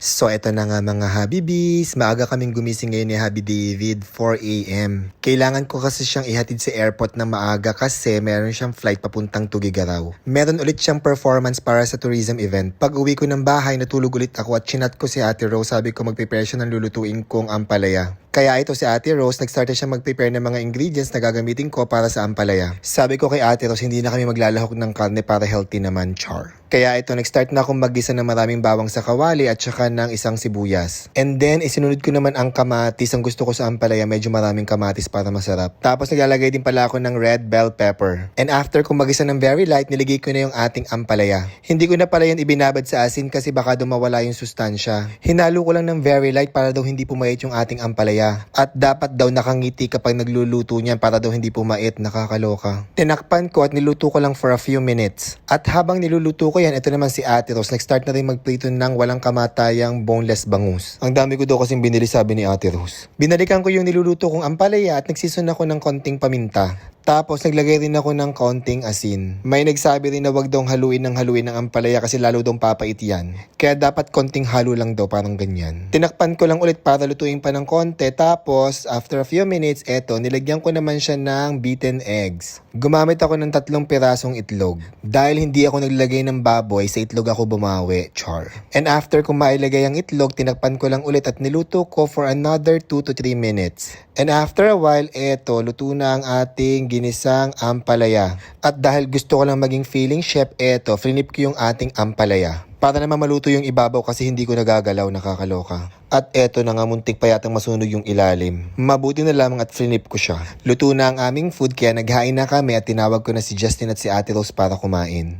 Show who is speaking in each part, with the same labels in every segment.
Speaker 1: So eto na nga mga Habibis, maaga kaming gumising ngayon ni Habi David, 4am. Kailangan ko kasi siyang ihatid sa airport na maaga kasi meron siyang flight papuntang Tugigaraw. Meron ulit siyang performance para sa tourism event. Pag uwi ko ng bahay, natulog ulit ako at chinat ko si Ate Rose, sabi ko mag-prepare siya ng lulutuin kong ampalaya. Kaya ito si Ate Rose, nag-start na siya mag-prepare ng mga ingredients na gagamitin ko para sa ampalaya. Sabi ko kay Ate Rose, hindi na kami maglalahok ng karne para healthy naman, char. Kaya ito, nag-start na akong magisa ng maraming bawang sa kawali at saka ng isang sibuyas. And then, isinunod ko naman ang kamatis. Ang gusto ko sa ampalaya, medyo maraming kamatis para masarap. Tapos naglalagay din pala ako ng red bell pepper. And after kong magisa ng very light, niligay ko na yung ating ampalaya. Hindi ko na pala yun ibinabad sa asin kasi baka dumawala yung sustansya. Hinalo ko lang ng very light para daw hindi pumait yung ating ampalaya. At dapat daw nakangiti kapag nagluluto niyan para daw hindi pumait, nakakaloka. Tinakpan ko at niluto ko lang for a few minutes. At habang niluluto ko yan, ito naman si Ate Rose. Nag-start na rin magprito ng walang kamatayang boneless bangus. Ang dami ko daw kasing binili sabi ni Ate Rose. Binalikan ko yung niluluto kong ampalaya at nagsison ako ng konting paminta. Tapos naglagay rin ako ng konting asin. May nagsabi rin na wag daw haluin ng haluin ng ampalaya kasi lalo daw papait yan. Kaya dapat konting halo lang daw parang ganyan. Tinakpan ko lang ulit para lutuin pa ng konti. Tapos after a few minutes, eto, nilagyan ko naman siya ng beaten eggs. Gumamit ako ng tatlong pirasong itlog. Dahil hindi ako naglagay ng baboy, sa itlog ako bumawi. Char. And after kung mailagay ang itlog, tinakpan ko lang ulit at niluto ko for another 2 to 3 minutes. And after a while, eto, luto na ang ating ginisang ampalaya. At dahil gusto ko lang maging feeling chef, eto, flinip ko yung ating ampalaya. Para naman maluto yung ibabaw kasi hindi ko nagagalaw, nakakaloka. At eto na nga muntik pa yatang masunog yung ilalim. Mabuti na lamang at flinip ko siya. Luto na ang aming food kaya naghain na kami at tinawag ko na si Justin at si Ate Rose para kumain.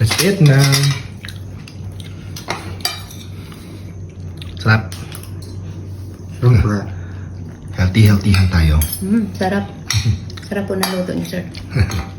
Speaker 2: Let's eat na. Sarap. Super. Healthy, tayo.
Speaker 3: Mm, sarap. Sarap po ng luto niyo, sir.